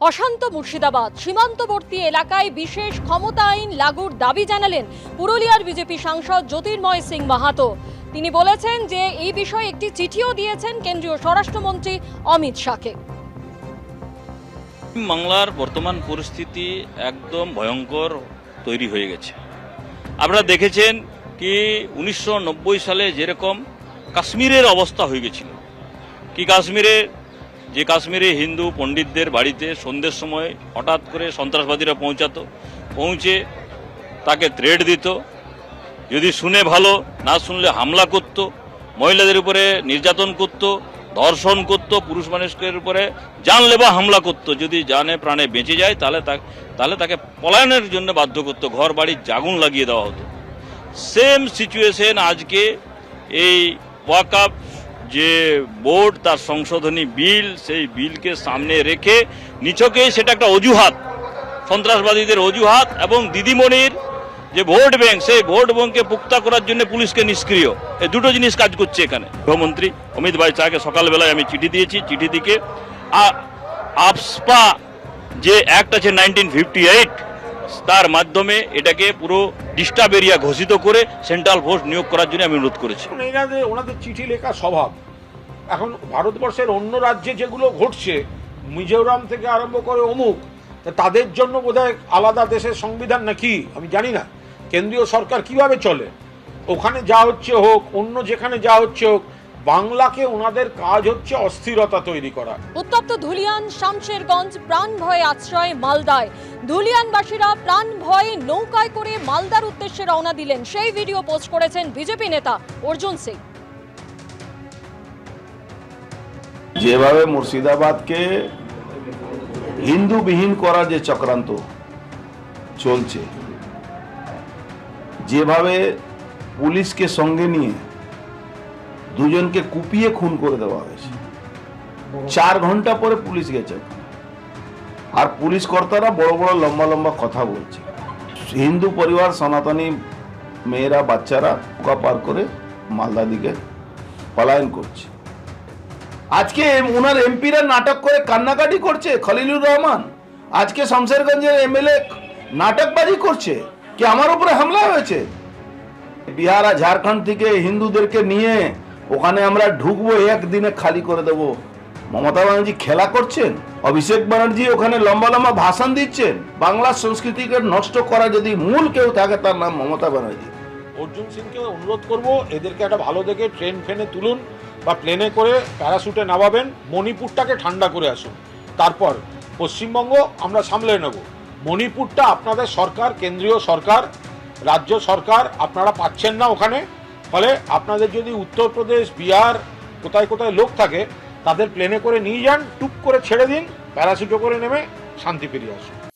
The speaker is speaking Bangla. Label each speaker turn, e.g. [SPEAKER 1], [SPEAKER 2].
[SPEAKER 1] অশান্ত মুর্শিদাবাদ। সীমান্তবর্তী এলাকায় বিশেষ ক্ষমতা আইন লাগুর দাবি জানালেন পুরুলিয়ার বিজেপি সাংসদ জ্যোতির্ময় সিং মাহাতো। তিনি বলেছেন যে এই বিষয়ে একটি চিঠিও দিয়েছেন কেন্দ্রীয় স্বরাষ্ট্রমন্ত্রী অমিত শাহকে।
[SPEAKER 2] বাংলার বর্তমান পরিস্থিতি একদম ভয়ঙ্কর তৈরি হয়ে গেছে। আপনারা দেখেছেন কি উনিশশো নব্বই সালে যেরকম কাশ্মীরের অবস্থা হয়ে গেছিল। কি কাশ্মীরে যে কাশ্মীরে হিন্দু পণ্ডিতদের বাড়িতে সন্ধ্যের সময় হঠাৎ করে সন্ত্রাসবাদীরা পৌঁছাতো, পৌঁছে তাকে থ্রেড দিত। যদি শুনে ভালো, না শুনলে হামলা করত, মহিলাদের উপরে নির্যাতন করত, ধর্ষণ করত, পুরুষ মানুষের উপরে জানলে বা হামলা করত, যদি জানে প্রাণে বেঁচে যায়, তাহলে তাহলে তাকে পলায়নের জন্য বাধ্য করতো, ঘর বাড়ির জাগুন লাগিয়ে দেওয়া হতো। সেম সিচুয়েশন আজকে এই ওয়াকআপ যে বোর্ড, তার সংশোধনী বিল, সেই বিলকে সামনে রেখে নিছকে সেটা একটা অজুহাত, সন্ত্রাসবাদীদের অজুহাত এবং দিদিমণির যে ভোট ব্যাংক, সেই ভোট ব্যাংককে পুক্তা করার জন্য পুলিশকে নিষ্ক্রিয়। এই দুটো জিনিস কাজ করছে এখানে। গৃহমন্ত্রী অমিত ভাই চাকে সকালবেলায় আমি চিঠি দিয়েছি। চিঠি দিকে আপসপা যে অ্যাক্ট আছে নাইনটিন ফিফটি এইট, তার মাধ্যমে এটাকে পুরো ডিস্টার্ব এরিয়া ঘোষিত করে সেন্ট্রাল ফোর্স নিয়োগ করার জন্য আমি অনুরোধ করেছি।
[SPEAKER 3] ওনাদের চিঠি লেখা স্বভাব, এখন ভারতবর্ষের অন্য রাজ্যে যেগুলো ঘটছে, মিজোরাম থেকে আরম্ভ করে অমুক তাদের জন্য বোধহয় আলাদা দেশের সংবিধান নাকি? আমি জানি না। কেন্দ্রীয় সরকার কীভাবে চলে? ওখানে যা হচ্ছে হোক, অন্য যেখানে যা হচ্ছে হোক বাংলাকে ওনাদের কাজ হচ্ছে অস্থিরতা তৈরি করা।
[SPEAKER 1] উত্তপ্ত ধুলিয়ান শামশেরগঞ্জ প্রাণ ভয়ে আশ্রয় মালদায়। ধুলিয়ানবাসীরা প্রাণ ভয়ে নৌকায় করে মালদার উদ্দেশ্যে রওনা দিলেন। সেই ভিডিও পোস্ট করেছেন বিজেপি নেতা অর্জুন সিং।
[SPEAKER 4] যেভাবে মুর্শিদাবাদকে হিন্দুবিহীন করার যে চক্রান্ত চলছে যেভাবে পুলিশকে সঙ্গে নিয়ে দুজনকে কুপিয়ে খুন করে দেওয়া হয়েছে। চার ঘণ্টা পরে পুলিশ গেছে। আর পুলিশ কর্তারা বড় বড় লম্বা লম্বা কথা বলছে। হিন্দু পরিবার, সনাতনী মেয়েরা, বাচ্চারা নৌকা পার করে মালদা দিকে পলায়ন করছে। আজকে ওনার এমপিরা নাটক করে কান্নাকাটি করছে খলিলুর রহমান। আজকে শমশেরগঞ্জের এমএলএ নাটকবাজি করছে। কি আমার উপরে হামলা হয়েছে? বিহার আর ঝাড়খণ্ড থেকে হিন্দুদেরকে নিয়ে ওখানে আমরা ঢুকবো, একদিনে খালি করে দেব। মমতা ব্যানার্জি খেলা করছেন? অভিষেক ব্যানার্জি ওখানে লম্বা লম্বা ভাষণ দিচ্ছেন? বাংলা সংস্কৃতিকে নষ্ট করা যদি মূল কেউ থাকে, তার নাম মমতা ব্যানার্জি।
[SPEAKER 3] অর্জুন সিংকে অনুরোধ করব, এদেরকে একটা ভালো দেখে ট্রেন ফেনে তুলুন বা প্লেনে করে প্যারাশুটে নামাবেন, মণিপুরটাকে ঠান্ডা করে আসুন। তারপর পশ্চিমবঙ্গ আমরা সামলে নেব। মণিপুরটা আপনাদের সরকার, কেন্দ্রীয় সরকার, রাজ্য সরকার, আপনারা পাচ্ছেন না ওখানে। ফলে আপনাদের যদি উত্তরপ্রদেশ, বিহার কোথায় কোথায় লোক থাকে, তাদের প্লেনে করে নিয়ে যান, টুক করে ছেড়ে দিন প্যারাসুটো করে নেমে শান্তি ফিরিয়ে আসুন।